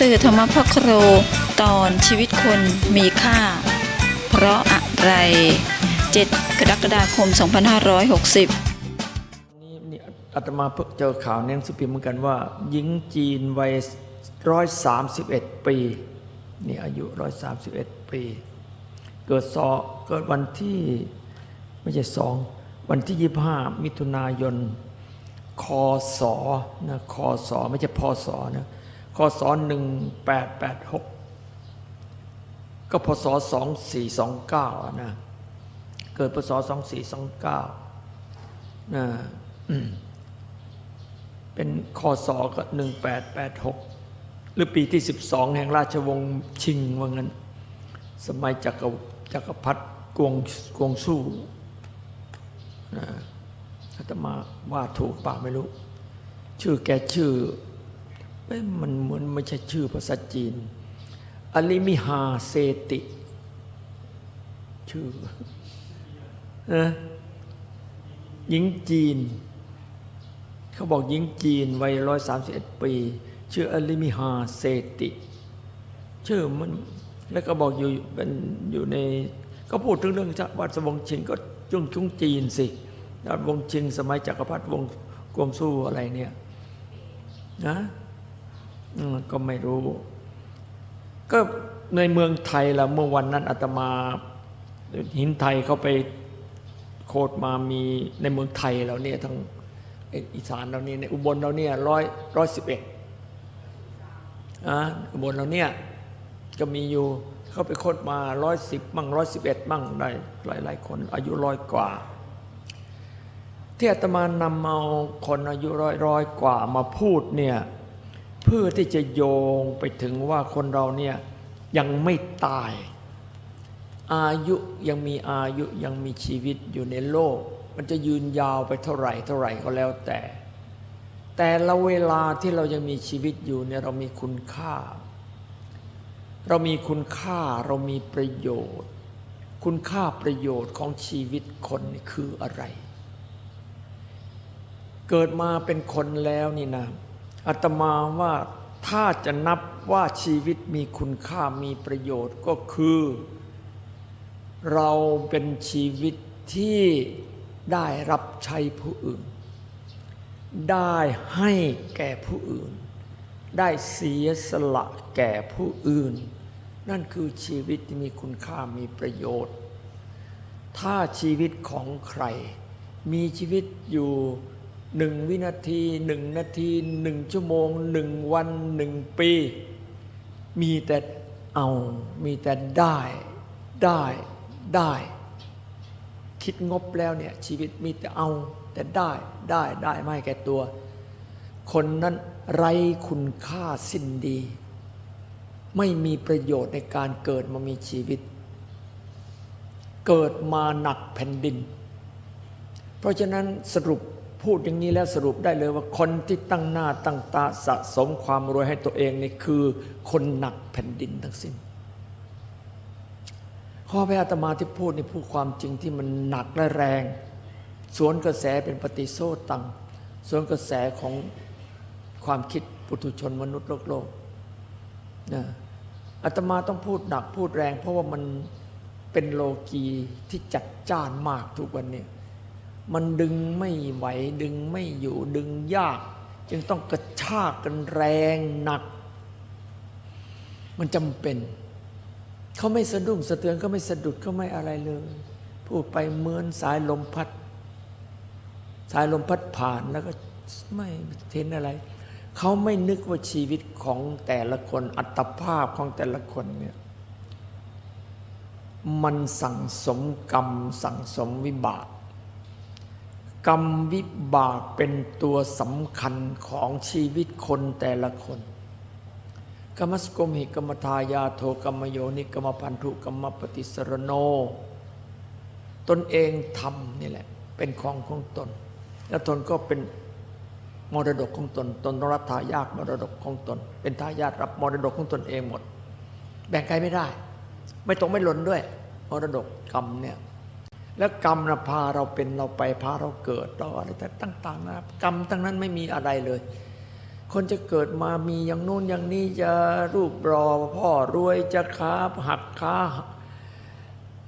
สื่อธรรมพคโรตอนชีวิตคนมีค่า เพราะอะไร 7 กรกฎาคม 2560นี่นี่อาตมาเพิ่งเจอข่าวในหนังสือพิมพ์เหมือนกันว่า หญิงจีนวัยร้อยสามสิบเอ็ดปีนี่อายุร้อยสามสิบเอ็ดปี เกิดสอเกิดวันที่ไม่ใช่สองวันที่ยี่ห้ามิถุนายนคศนะคศไม่ใช่พศนะ คศหนึ่งแปดแปดหกก็พศสองสี่สองเก้านะ เกิดพศสองสี่สองเก้านะ เป็นคศก็หนึ่งแปดแปดหกหรือปีที่สิบสองแห่งราชวงศ์ชิงว่างั้น สมัยจักรจักรพรรดิกวงกวงสู้นะอาตมาว่าถูกป่าไม่รู้ ชื่อแกชื่อ มันเหมือนไม่ใช่ชื่อภาษาจีน อลิมิฮาเซติ ชื่อนะหญิงจีน เขาบอกหญิงจีนวัยร้อยสามสิบเอ็ดปี ชื่ออลิมิฮาเซติ ชื่อมันแล้วก็บอกอยู่เป็นอยู่ใน ก็พูดถึงเรื่องวัดวงศ์ชิงก็จุงจุงจีนสิวัดวงศ์ชิงสมัยจักรพรรดิวงกวงสู้อะไรเนี่ยนะ ก็ไม่รู้ ก็ในเมืองไทยละเมื่อวันนั้นอาตมาหินไทยเขาไปโคดมามีในเมืองไทยเราเนี่ยทั้งอีสานเราเนี่ยในอุบลเราเนี่ยร้อยร้อยสิบเอ็ดอะอุบลเราเนี่ยก็มีอยู่เขาไปโคดมาร้อยสิบมั่งร้อยสิบเอ็ดมั่งได้หลายหลายคน อายุร้อยกว่า ที่อาตมานำเอาคนอายุร้อยร้อยกว่ามาพูดเนี่ย เพื่อที่จะโยงไปถึงว่าคนเราเนี่ยยังไม่ตาย อายุยังมีอายุยังมีชีวิตอยู่ในโลก มันจะยืนยาวไปเท่าไหร่เท่าไหร่ก็แล้วแต่ แต่ละเวลาที่เรายังมีชีวิตอยู่เนี่ยเรามีคุณค่า เรามีคุณค่าเรามีประโยชน์ คุณค่าประโยชน์ของชีวิตคนคืออะไร เกิดมาเป็นคนแล้วนี่นะ อาตมาว่าถ้าจะนับว่าชีวิตมีคุณค่ามีประโยชน์ก็คือ เราเป็นชีวิตที่ได้รับใช้ผู้อื่น ได้ให้แก่ผู้อื่น ได้เสียสละแก่ผู้อื่น นั่นคือชีวิตที่มีคุณค่ามีประโยชน์ ถ้าชีวิตของใคร มีชีวิตอยู่ หนึ่งวินาทีหนึ่งนาทีหนึ่งชั่วโมงหนึ่งวันหนึ่งปี มีแต่เอามีแต่ได้ได้ได้ คิดงบแล้วเนี่ยชีวิตมีแต่เอา แต่ได้ได้ได้ไม่แก่ตัว คนนั้นไร้คุณค่าสิ้นดี ไม่มีประโยชน์ในการเกิดมามีชีวิต เกิดมาหนักแผ่นดิน เพราะฉะนั้นสรุป พูดอย่างนี้แล้วสรุปได้เลยว่าคนที่ตั้งหน้าตั้งตาสะสมความรวยให้ตัวเองนี่คือคนหนักแผ่นดินทั้งสิ้น ข้อพระอาตมาที่พูดนี่พูดความจริงที่มันหนักและแรง สวนกระแสเป็นปฏิโซตังสวนกระแสของความคิดปุถุชนมนุษย์โลกโลกนะอาตมาต้องพูดหนักพูดแรง เพราะว่ามันเป็นโลกีที่จัดจ้านมากทุกวันนี้ มันดึงไม่ไหวดึงไม่อยู่ดึงยาก จึงต้องกระชากกันแรงหนัก มันจำเป็น เขาไม่สะดุ้งสะเทือนเขาไม่สะดุดเขาไม่อะไรเลย พูดไปเหมือนสายลมพัด สายลมพัดผ่านแล้วก็ไม่เห็นอะไร เขาไม่นึกว่าชีวิตของแต่ละคนอัตภาพของแต่ละคนเนี่ยมันสั่งสมกรรมสั่งสมวิบาก กรรมวิบากเป็นตัวสำคัญของชีวิตคนแต่ละคนกรรมสกมหิกรรมทายาโทกรรมโยนิกรรมพันธุกรรมปฏิสรโน ตนเองทำนี่แหละ เป็นของของตน แล้วตนก็เป็นมรดกของตน ตนรับทายาทมรดกของตน เป็นทายาทรับมรดกของตนเองหมด แบ่งใครไม่ได้ ไม่ตรงไม่หล่นด้วย มรดกกรรมเนี่ย แล้วกรรมนะพาเราเป็นเราไปพาเราเกิดเราอะไรต่างๆนะกรรมทั้งนั้นไม่มีอะไรเลย คนจะเกิดมามีอย่างโน้นอย่างนี้จะรูปรอพ่อรวยจะขาหักขา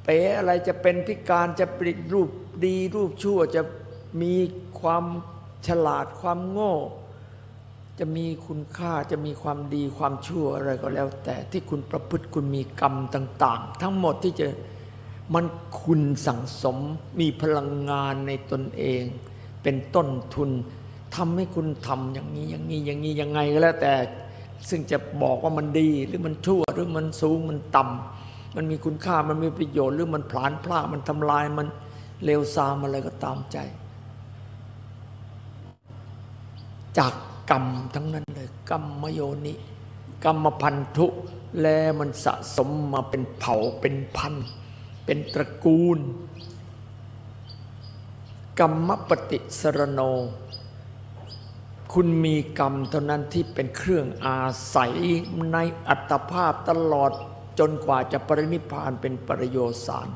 เป๋อะไรจะเป็นพิการจะปริดรูปดีรูปชั่วจะมีความฉลาดความโง่ จะมีคุณค่าจะมีความดีความชั่วอะไรก็แล้ว แต่ที่คุณประพฤติคุณมีกรรมต่าง ๆ ทั้งหมดที่จะ มันคุณสั่งสมมีพลังงานในตนเอง เป็นต้นทุนทำให้คุณทำอย่างนี้อย่างนี้อย่างนี้ยังไงก็แล้วแต่ ซึ่งจะบอกว่ามันดีหรือมันชั่วหรือมันสูงมันต่ำมันมีคุณค่ามันมีประโยชน์หรือมันผลาญพลาดมันทำลายมันเลวทรามอะไรก็ตามใจ จากกรรมทั้งนั้นเลยกรรมโยนิกรรมพันธุ และมันสะสมมาเป็นเผ่าเป็นพันธุ์ เป็นตระกูล กรรมปฏิสรโน คุณมีกรรมเท่านั้นที่เป็นเครื่องอาศัยในอัตภาพตลอดจนกว่าจะปรินิพานเป็นปริโยสาร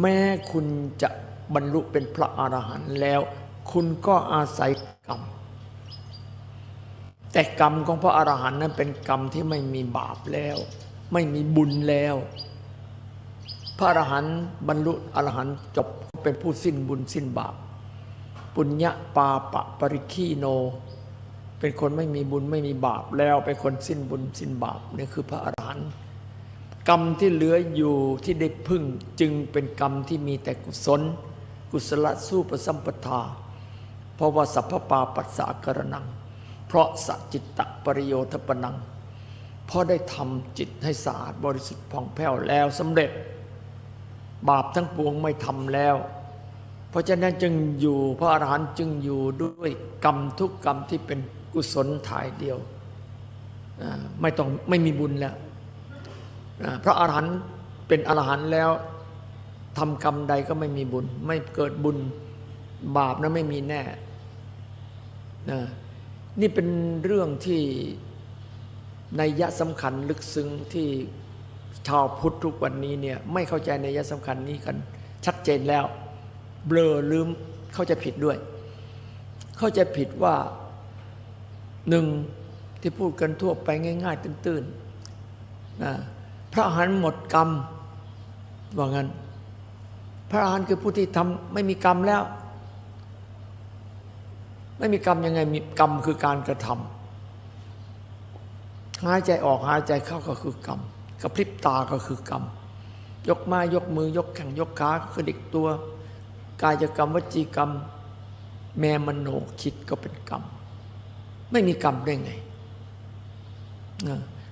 แม้คุณจะบรรลุเป็นพระอรหันต์แล้ว คุณก็อาศัยกรรม แต่กรรมของพระอรหันต์นั้นเป็นกรรมที่ไม่มีบาปแล้ว ไม่มีบุญแล้ว ระอรหันต์บรรลุอรหันต์จบเป็นผู้สิ้นบุญสิ้นบาป ปุญญาปาปะปริคีโน เป็นคนไม่มีบุญไม่มีบาปแล้วเป็นคนสิ้นบุญสิ้นบาปนี่คือพระอรหันต์กรรมที่เหลืออยู่ที่ได้พึ่งจึงเป็นกรรมที่มีแต่กุศล กุศลสู้ประสัมปทา เพราะว่าสัพพปาปัสสะกระนัง เพราะสัจจิตตปริโยทปนังเพราะได้ทำจิตให้สะอาดบริสุทธิ์ผ่องแผ้วแล้วสำเร็จ บาปทั้งปวงไม่ทำแล้ว เพราะฉะนั้นจึงอยู่พระอรหันต์จึงอยู่ด้วยกรรมทุกกรรมที่เป็นกุศลถ่ายเดียวไม่ต้องไม่มีบุญแล้วพระอรหันต์เป็นอรหันต์แล้วทำกรรมใดก็ไม่มีบุญ ไม่เกิดบุญบาปนะไม่มีแน่นะนี่เป็นเรื่องที่ในยะสำคัญลึกซึ้งที่ ชาวพุทธทุกวันนี้เนี่ยไม่เข้าใจในยะสำคัญนี้กันชัดเจนแล้ว เบลอลืมเข้าใจผิดด้วย เข้าใจผิดว่าหนึ่งที่พูดกันทั่วไปง่าย ๆ ตื้นๆนะพระอรหันต์หมดกรรมว่างั้น พระอรหันต์คือผู้ที่ทำไม่มีกรรมแล้ว ไม่มีกรรมยังไงมีกรรมคือการกระทำหายใจออกหายใจเข้าก็คือกรรม กระพริบตาก็คือกรรม ยกมายกมือยกแข้งยกขากระดิกตัว กายกรรมวจีกรรม แม่มโนคิดก็เป็นกรรม ไม่มีกรรมได้ไง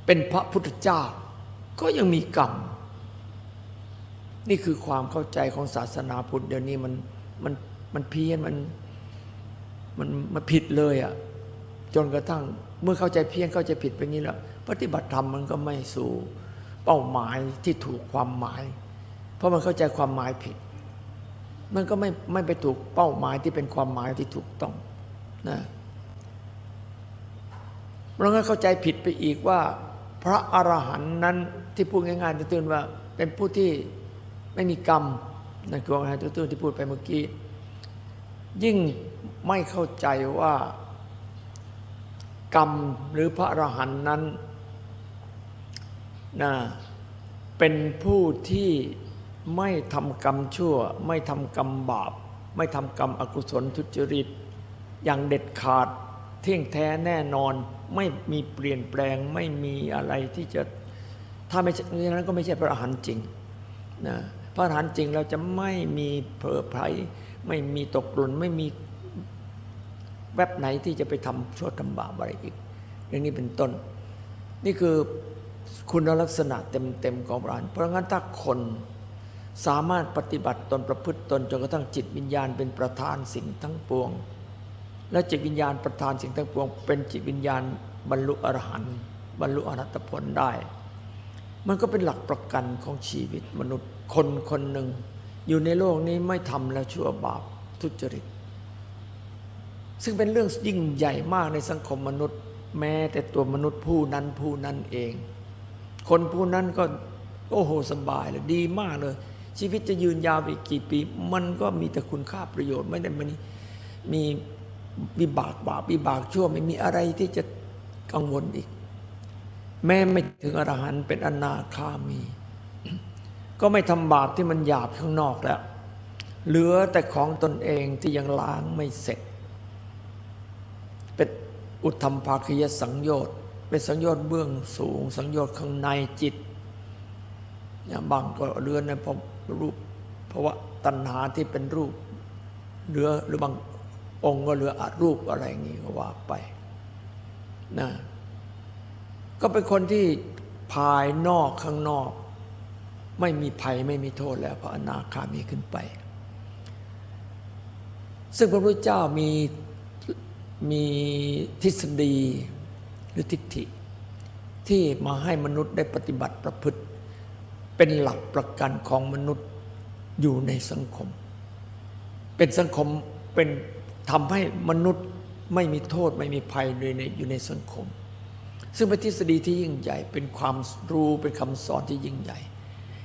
เป็นพระพุทธเจ้า ก็ยังมีกรรม นี่คือความเข้าใจของศาสนาพุทธเดี๋ยวนี้มันมันมันเพี้ยนมันมันมันผิดเลยอะ่ะจนกระทั่งเมื่อเข้าใจเพี้ยนเข้าใจผิดไปงี้แล้วปฏิบัติธรรมมันก็ไม่สู่ เป้าหมายที่ถูกความหมาย เพราะมันเข้าใจความหมายผิด มันก็ไม่ไม่ไปถูกเป้าหมายที่เป็นความหมายที่ถูกต้องนะเราก็เข้าใจผิดไปอีกว่า พระอรหันต์นั้นที่พูดง่ายๆตื้นว่า เป็นผู้ที่ไม่มีกรรมนั่นคือว่าตื้นที่พูดไปเมื่อกี้ ยิ่งไม่เข้าใจว่ากรรมหรือพระอรหันต์นั้น นะเป็นผู้ที่ไม่ทำกรรมชั่ว ไม่ทำกรรมบาป ไม่ทำกรรมอกุศลทุจริต อย่างเด็ดขาดเที่ยงแท้แน่นอน ไม่มีเปลี่ยนแปลงไม่มีอะไรที่จะถ้าไม่ใช่อย่างนั้นก็ไม่ใช่พระอรหันต์จริงนะพระอรหันต์จริงเราจะไม่มีเผลอไผลไม่มีตกหล่นไม่มีแวบไหนที่จะไปทำชั่วทำบาปอะไรอีกอย่างนี้เป็นต้น นี่คือ คุณลักษณะเต็มๆของพระอรหันต์เพราะงั้นถ้าคนสามารถปฏิบัติตนประพฤติตนจนกระทั่งจิตวิญญาณเป็นประธานสิ่งทั้งปวง และจิตวิญญาณประธานสิ่งทั้งปวง เป็นจิตวิญญาณบรรลุอรหันต์บรรลุอรัตผลได้ มันก็เป็นหลักประกันของชีวิตมนุษย์คนคนหนึ่ง อยู่ในโลกนี้ไม่ทำแล้วชั่วบาปทุจริต ซึ่งเป็นเรื่องยิ่งใหญ่มากในสังคมมนุษย์ แม้แต่ตัวมนุษย์ผู้นั้นผู้นั้นเอง คนผู้นั้นก็โอ้โหสบายเลยดีมากเลย ชีวิตจะยืนยาวไปกี่ปี มันก็มีแต่คุณค่าประโยชน์ไม่ได้มันมีวิบากบาปวิบากชั่วไม่มีอะไรที่จะกังวลอีก แม้ไม่ถึงอรหันต์เป็นอนาคามี ก็ไม่ทำบาปที่มันหยาบข้างนอกแล้ว เหลือแต่ของตนเองที่ยังล้างไม่เสร็จ เป็นอุทธรรมภาคยสังโยชน์ เป็นสังโยชน์เบื้องสูง สังโยชน์ข้างในจิตอย่างบางก็เรือนในพระรูปเพราะว่าตัณหาที่เป็นรูปเหลือหรือบางองค์ก็เหลืออารูปอะไรอย่างนี้ก็ว่าไปนะก็เป็นคนที่ภายนอกข้างนอก ไม่มีภัยไม่มีโทษแล้วพระอนาคามีขึ้นไป ซึ่งพระพุทธเจ้ามีมีทฤษฎี หรือทิฏฐิ ที่มาให้มนุษย์ได้ปฏิบัติประพฤติ เป็นหลักประกันของมนุษย์อยู่ในสังคม เป็นสังคมเป็นทำให้มนุษย์ไม่มีโทษไม่มีภัยอยู่ในอยู่ในสังคม ซึ่งเป็นทฤษฎีที่ยิ่งใหญ่เป็นความรู้เป็นคำสอนที่ยิ่งใหญ่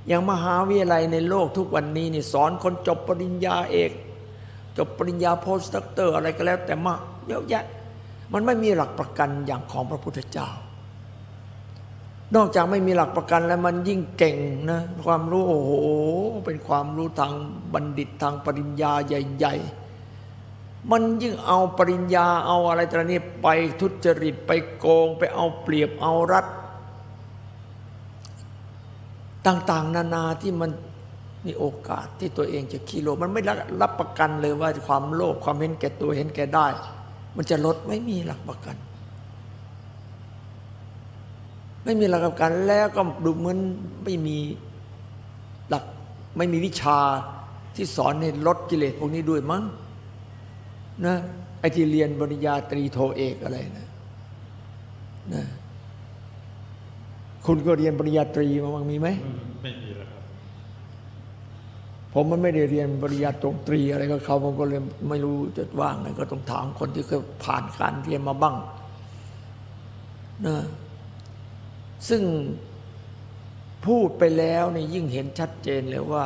อย่างมหาวิทยาลัยในโลกทุกวันนี้นี่สอนคนจบปริญญาเอก จบปริญญาโพสต์ด็อกเตอร์อะไรก็แล้วแต่มาเยอะแยะ มันไม่มีหลักประกันอย่างของพระพุทธเจ้า นอกจากไม่มีหลักประกันแล้วมันยิ่งเก่งนะความรู้โอ้โหเป็นความรู้ทางบัณฑิตทางปริญญาใหญ่ ๆ มันยิ่งเอาปริญญาเอาอะไรต่างๆนี้ไปทุจริตไปโกง ไปเอาเปรียบเอารัดต่างๆ นานาที่มันมีโอกาสที่ตัวเองจะขี้โลมันไม่รับประกันเลยว่าความโลภความเห็นแก่ตัวเห็นแก่ได้ มันจะลดไม่มีหลักประกัน ไม่มีหลักประกันแล้วก็ดูเหมือนไม่มีหลักไม่มีวิชาที่สอนให้ลดกิเลสพวกนี้ด้วยมั้งนะไอที่เรียนปริญญาตรีโทเอกอะไรนะนะคุณก็เรียนปริญญาตรีมาบ้างมีไหมอืมไม่มีแล้วครับ ผมมันไม่ได้เรียนปริญญาตรงตรีอะไรกับเขาผมก็เลยไม่รู้จะว่างไงก็ต้องถามคนที่เคยผ่านการเรียนมาบ้างนะซึ่งพูดไปแล้วนี่ยิ่งเห็นชัดเจนเลยว่า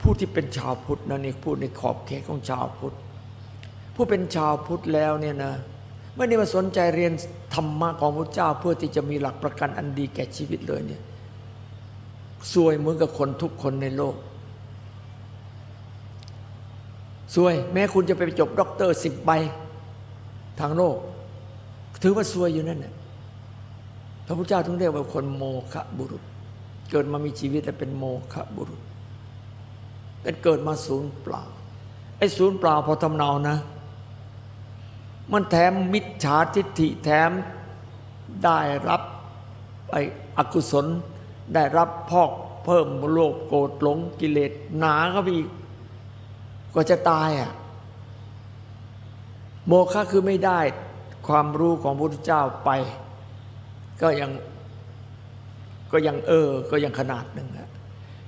ผู้ที่เป็นชาวพุทธนะนี่พูดในขอบเขตของชาวพุทธผู้เป็นชาวพุทธแล้วเนี่ยนะไม่ได้มาสนใจเรียนธรรมะของพระเจ้าเพื่อที่จะมีหลักประกันอันดีแก่ชีวิตเลยเนี่ย ซวยเหมือนกับคนทุกคนในโลกซวย แม้คุณจะไปจบด็อกเตอร์สิบใบทางโลก ถือว่าซวยอยู่นั่นแหละพระพุทธเจ้าถึงเรียกว่าคนโมฆะบุรุษ เกิดมามีชีวิตแต่เป็นโมฆะบุรุษเป็นเกิดมาศูนย์เปล่าไอ้ศูนย์เปล่าพอทำเนานะ มันแถมมิจฉาทิฏฐิแถมได้รับไอ้อกุศล ได้รับพอกเพิ่มโลภโกรธหลงกิเลสหนาเข้าไปอีกก็จะตายอะโมฆะคือไม่ได้ความรู้ของพระพุทธเจ้าไป ก็ยังก็ยังเออ ก็ยังขนาดหนึ่งอะ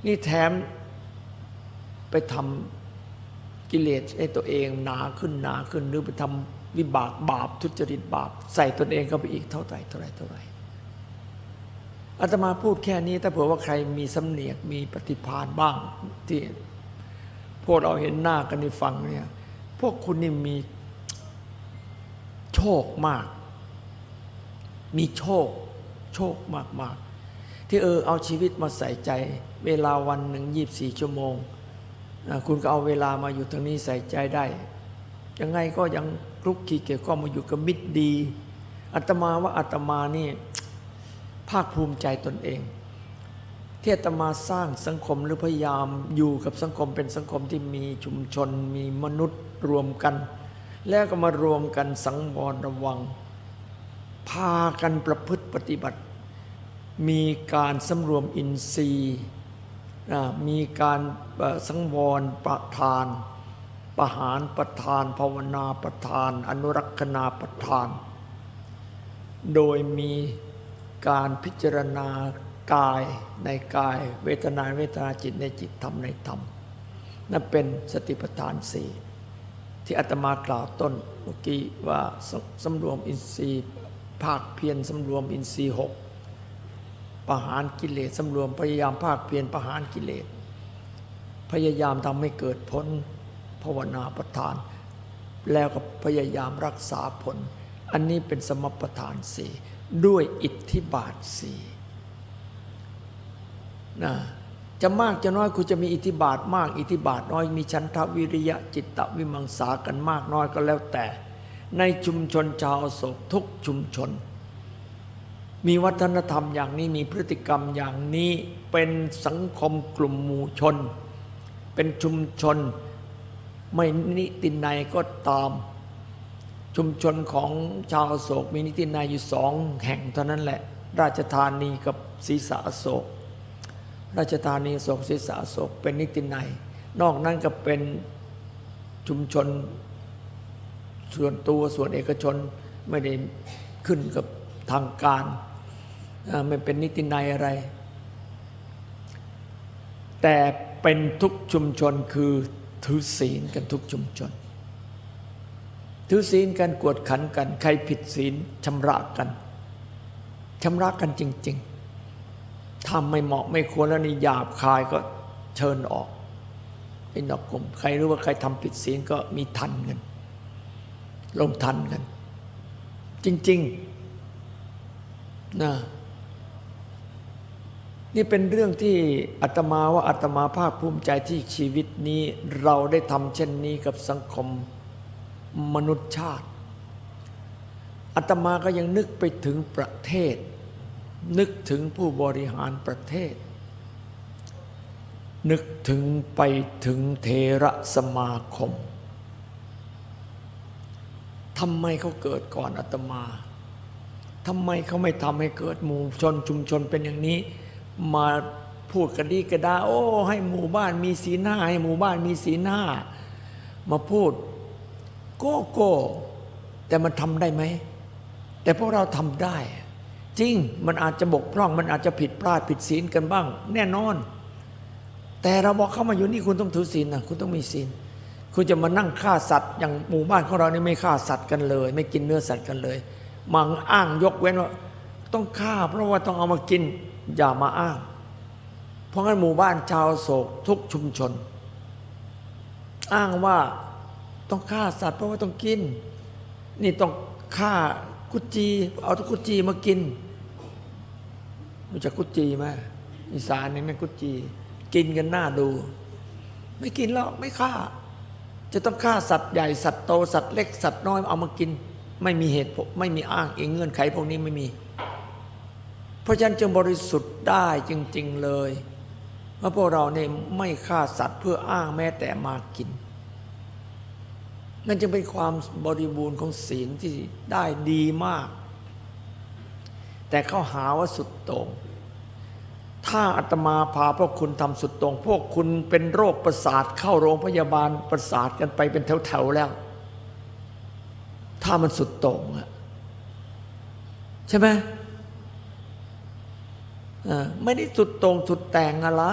นี่แถมไปทำกิเลสให้ตัวเองหนาขึ้นหนาขึ้นหรือไปทำวิบากบาปทุจริตบาป ใส่ตนเองเข้าไปอีกเท่าไหร่เท่าไหร่เท่าไหร่ อาตมาพูดแค่นี้ ถ้าเผื่อว่าใครมีสำเนียกมีปฏิภาณบ้างที่พวกเราเห็นหน้ากันในฟังเนี่ย พวกคุณนี่มีโชคมาก มีโชค โชคมากมากที่เออเอาชีวิตมาใส่ใจ เวลาวันหนึ่งยีบสี่ชั่วโมง คุณก็เอาเวลามาอยู่ตรงนี้ใส่ใจได้ ยังไงก็ยังคลุกคลีเกี่ยวข้องมาอยู่กับมิตรดีอาตมาว่าอาตมานี่ ภาคภูมิใจตนเอง ที่อาตมาสร้างสังคมหรือพยายามอยู่กับสังคมเป็นสังคมที่มีชุมชน มีมนุษย์รวมกัน แล้วก็มารวมกันสังวรระวัง พากันประพฤติปฏิบัติ มีการสำรวมอินทรีย์มีการสังวรประทานประหารประทาน ภาวนาประทาน อนุรักษณาประทาน โดยมี การพิจารณากายในกาย เวทนาเวทนาจิตในจิตธรรมในธรรมนั่นเป็นสติปัฏฐานสี่ที่อาตมากล่าวต้นเมื่อกี้ว่าสสำรวมอินทรีย์ภาคเพียรสำรวมอินทรีย์หกประหารกิเลสสำรวมพยายามภาคเพียรประหารกิเลส พยายามทำให้เกิดพ้นภาวนาประทาน แล้วก็พยายามรักษาผล อันนี้เป็นสมปทานสี่ ด้วยอิทธิบาทสี่นะจะมากจะน้อยคุณจะมีอิทธิบาทมาก อิทธิบาทน้อยมีชันทวิริยะจิตตวิมังสากันมากน้อยก็แล้วแต่ ในชุมชนชาวโศกทุกชุมชน มีวัฒนธรรมอย่างนี้มีพฤติกรรมอย่างนี้เป็นสังคมกลุ่มหมู่ชน เป็นชุมชนไม่นิตินัยก็ตาม ชุมชนของชาวโศกมีนิตินัยอยู่สองแห่งเท่านั้นแหละ ราชธานีกับศรีษะโศก ราชธานีโศกศรีษะโศกเป็นนิตินัยนอกนั้นก็เป็นชุมชนส่วนตัวส่วนเอกชนไม่ได้ขึ้นกับทางการไม่เป็นนิตินัยอะไร แต่เป็นทุกชุมชนคือถือศีลกันทุกชุมชน ถือศีลกันกวดขันกัน ใครผิดศีลชำระกันชำระกันจริง ๆ ถ้าไม่เหมาะไม่ควรแล้วนี่หยาบคายก็เชิญออกเป็นดอกกลมใครรู้ว่าใครทำผิดศีลก็มีทันกัน ลงทันกัน จริงๆนะนี่เป็นเรื่องที่อาตมาว่าอาตมาภาคภูมิใจที่ชีวิตนี้ เราได้ทำเช่นนี้กับสังคม มนุษยชาติอาตมาก็ยังนึกไปถึงประเทศ นึกถึงผู้บริหารประเทศ นึกถึงไปถึงเทระสมาคมทำไมเขาเกิดก่อนอาตมาทำไมเขาไม่ทำให้เกิดหมู่ชนชุมชนเป็นอย่างนี้ มาพูดกันดีกระดาโอ้ ให้หมู่บ้านมีสีหน้า ให้หมู่บ้านมีสีหน้า มาพูด โก้โก้แต่มันทำได้ไหม แต่พวกเราทำได้ จริงมันอาจจะบกพร่อง มันอาจจะผิดพลาดผิดศีลกันบ้าง แน่นอน แต่เราบอกเข้ามาอยู่นี่คุณต้องถือศีลนะคุณต้องมีศีลคุณจะมานั่งฆ่าสัตว์อย่างหมู่บ้านของเรานี่ไม่ฆ่าสัตว์กันเลย ไม่กินเนื้อสัตว์กันเลยมังอ้างยกเว้นว่า ต้องฆ่า เพราะว่าต้องเอามากินอย่ามาอ้าง เพราะงั้นหมู่บ้านชาวโศกทุกชุมชน อ้างว่า ต้องฆ่าสัตว์เพราะว่าต้องกิน นี่ต้องฆ่ากุจี เอากุจีมากินรู้จักกุจีไหมอีสานนี่แม่กุจี กินกันหน้าดู ไม่กินหรอกไม่ฆ่า จะต้องฆ่าสัตว์ใหญ่สัตว์โตสัตว์เล็กสัตว์น้อยเอามากิน ไม่มีเหตุผลไม่มีอ้างเองเงื่อนไขพวกนี้ไม่มี เพราะฉะนั้นจึงบริสุทธิ์ได้จริง ๆเลยว่าพวกเราเนี่ยไม่ฆ่าสัตว์เพื่ออ้างแม้แต่มากิน นั่นจึงเป็นความบริบูรณ์ของศีลที่ได้ดีมาก แต่เขาหาว่าสุดโต่งถ้าอาตมาพาพวกคุณทำสุดต่งพวกคุณเป็นโรคประสาทเข้าโรงพยาบาลประสาทกันไปเป็นแถวๆแล้ว ถ้ามันสุดต่งอะใช่ไหมอ่าไม่ได้สุดต่งสุดแต่งอะไร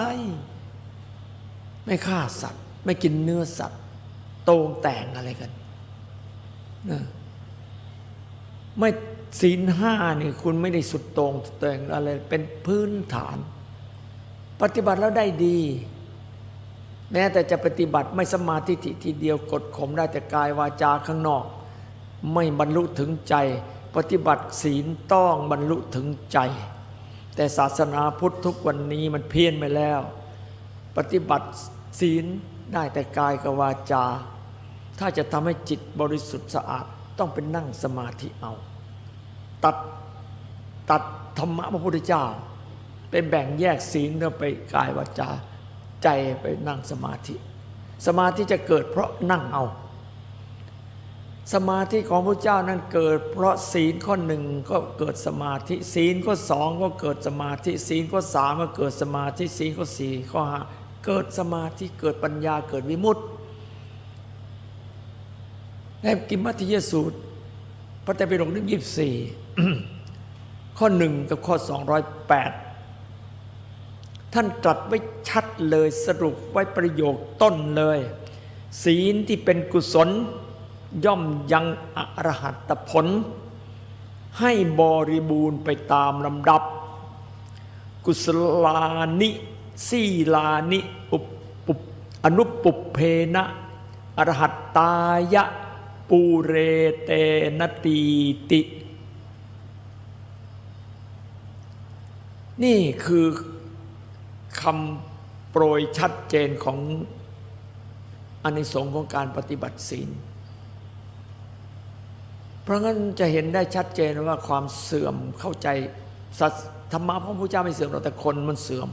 ไม่ฆ่าสัตว์ ไม่กินเนื้อสัตว์ โตงแต่งอะไรกันนะไม่ศีลห้านี่คุณไม่ได้สุดตรงแต่งอะไรเป็นพื้นฐาน ปฏิบัติแล้วได้ดี แม้แต่จะปฏิบัติไม่สมาธิทิทีเดียวกดข่มได้แต่กายวาจาข้างนอก ไม่บรรลุถึงใจ ปฏิบัติศีลต้องบรรลุถึงใจ แต่ศาสนาพุทธทุกวันนี้มันเพี้ยนไปแล้ว ปฏิบัติศีลได้แต่กายกับวาจา ถ้าจะทำให้จิตบริสุทธิ์สะอาดต้องเป็นนั่งสมาธิเอา ตัดตัดธรรมะพระพุทธเจ้าเป็นแบ่งแยกศีลเราไปกายวาจาใจไปนั่งสมาธิ สมาธิจะเกิดเพราะนั่งเอา สมาธิของพระเจ้านั้นเกิด เพราะศีลข้อหนึ่งก็เกิดสมาธิ ศีลข้อสองก็เกิดสมาธิ ศีลข้อสามก็เกิดสมาธิศีลข้อสี่ข้อห้าเกิดสมาธิเกิดปัญญาเกิดวิมุตติ ในกิมมัติยสูตร พระไตรปิฎกเล่มยี่สี่ข้อหนึ่งกับข้อสองร้อยแปดท่านตรัสไว้ชัดเลยสรุปไว้ประโยคต้นเลย ศีลที่เป็นกุศล ย่อมยังอรหัตผล ให้บริบูรณ์ไปตามลำดับ กุศลานิสีลานิอุปปุปอนุปปุเพนะอรหัตตายะ ปูเรเตนตีติ นี่คือคำโปรยชัดเจนของอานิสงส์ของการปฏิบัติศีล เพราะงั้นจะเห็นได้ชัดเจนว่าความเสื่อมเข้าใจสัตธรรมะพระพุทธเจ้าไม่เสื่อมหรอกแต่คนมันเสื่อม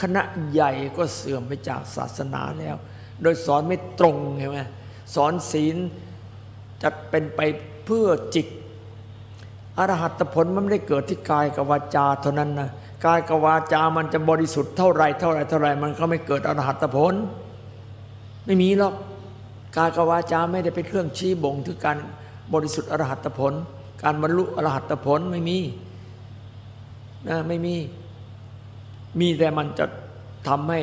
คณะใหญ่ก็เสื่อมไปจากศาสนาแล้ว โดยสอนไม่ตรงเห็นไหมสอนศีล จะเป็นไปเพื่อจิตอรหัตผลมันไม่ได้เกิดที่กายกับวาจาเท่านั้นนะกายกับวาจามันจะบริสุทธิ์เท่าไรเท่าไรเท่าไรมันก็ไม่เกิดอรหัตผล ไม่มีหรอกกายกับวาจาไม่ได้เป็นเครื่องชี้บ่งถึงการบริสุทธิ์อรหัตผล การบรรลุอรหัตผลไม่มีนะไม่มี มีแต่มันจะทำให้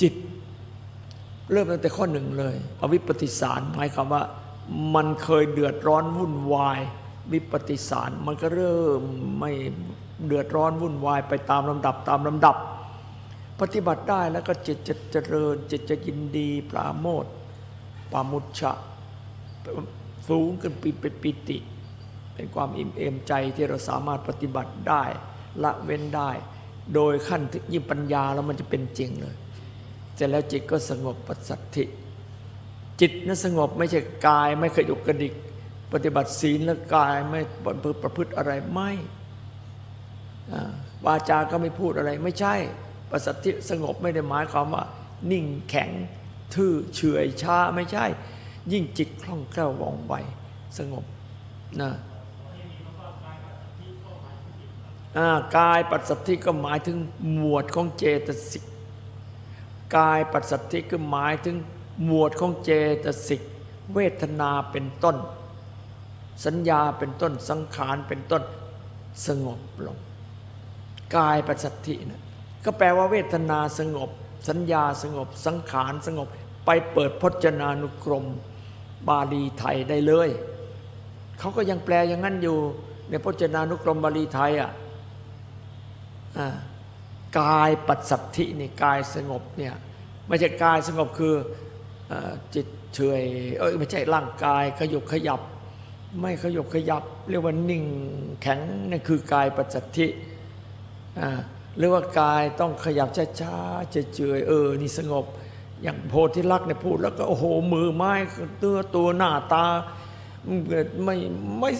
จิต เริ่มตั้งแต่ข้อหนึ่งเลย อวิปปิสารหมายความว่า มันเคยเดือดร้อนวุ่นวายวิปปิสารมันก็เริ่มไม่เดือดร้อนวุ่นวายไปตามลำดับตามลำดับ ปฏิบัติได้แล้วก็จิตจะเจริญจิตจะยินดีปราโมทปามุชะสูงขึ้นปีเป็นปิติ เป็นความอิ่มเอมใจที่เราสามารถปฏิบัติได้ละเว้นได้ โดยขั้นที่ยิ่งปัญญาแล้วมันจะเป็นจริงเลย ร็จแล้วจิตก็สงบปัสสัทธิ จิตนั้นสงบไม่ใช่กายไม่ขยุกกระดิก ปฏิบัติศีลแล้วกายไม่ประพฤติอะไรไม่อ่าวาจาก็ไม่พูดอะไร ไม่ใช่ปัสสัทธิสงบไม่ได้หมายความว่า นิ่งแข็งทื่อเฉื่อยช้าไม่ใช่ ยิ่งจิตคล่องแคล่วว่องไวสงบนะอากายปัสสัทธิก็หมายถึงหมวดของเจตสิก กายปัสสัทธิก็หมายถึงหมวดของเจตสิก เวทนาเป็นต้น สัญญาเป็นต้นสังขารเป็นต้นสงบลง กายปัสสัทธินะก็แปลว่าเวทนาสงบ สัญญาสงบ สังขารสงบ ไปเปิดพจนานุกรม บาลีไทยได้เลย เขาก็ยังแปลอย่างนั้นอยู่ ในพจนานุกรมบาลีไทยอะอ่า กายปัสสัทธินี่กายสงบเนี่ยไม่ใช่กายสงบคืออจิตเฉยเอ้ยไม่ใช่ร่างกายขยบขยับ ไม่ขยบขยับ เรียกว่านิ่งแข็งนั่นคือกายปัสสัทธิหรือว่ากายต้องขยับช้าๆเฉยเออนี่สงบ อย่างโพธิลักษณ์เนี่ยพูดแล้วก็โอ้โหมือไม้ตัวตัวหน้าตาไม่ไม่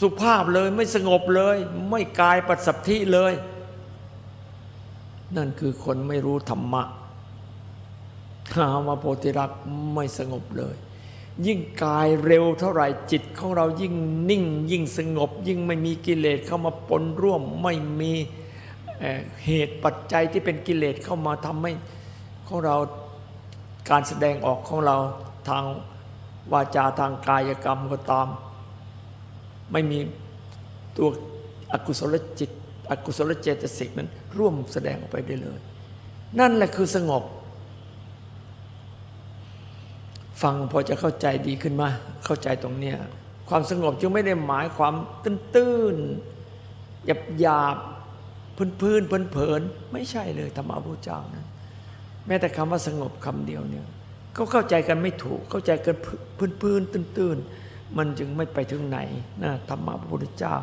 สุภาพเลย ไม่สงบเลย ไม่กายปัสสัทธิเลย นั่นคือคนไม่รู้ธรรมะหาว่าโพธิรักไม่สงบเลย ยิ่งกายเร็วเท่าไหร่จิตของเรายิ่งนิ่ง ยิ่งสงบ ยิ่งไม่มีกิเลสเข้ามาปนร่วม ไม่มีเอ่อเหตุปัจจัยที่เป็นกิเลสเข้ามาทำให้ของเราการแสดงออกของเราทางวาจาทางกายกรรมก็ตาม ไม่มีตัวอกุศลจิต อกุศลเจตสิกนั้น ร่วมแสดงออกไปได้เลย นั่นแหละคือสงบ ฟังพอจะเข้าใจดีขึ้นมา เข้าใจตรงเนี้ยความสงบจึงไม่ได้หมายความตื้นๆหยาบหยาบพื้นพื้นเพลินเพลินๆไม่ใช่เลยธรรมะพระเจ้านะแม้แต่คำว่าสงบคำเดียวเนี่ยเขาเข้าใจกันไม่ถูก เข้าใจกันพื้นพื้นๆตื้นๆมันจึงไม่ไปถึงไหนนะธรรมะพระพุทธเจ้า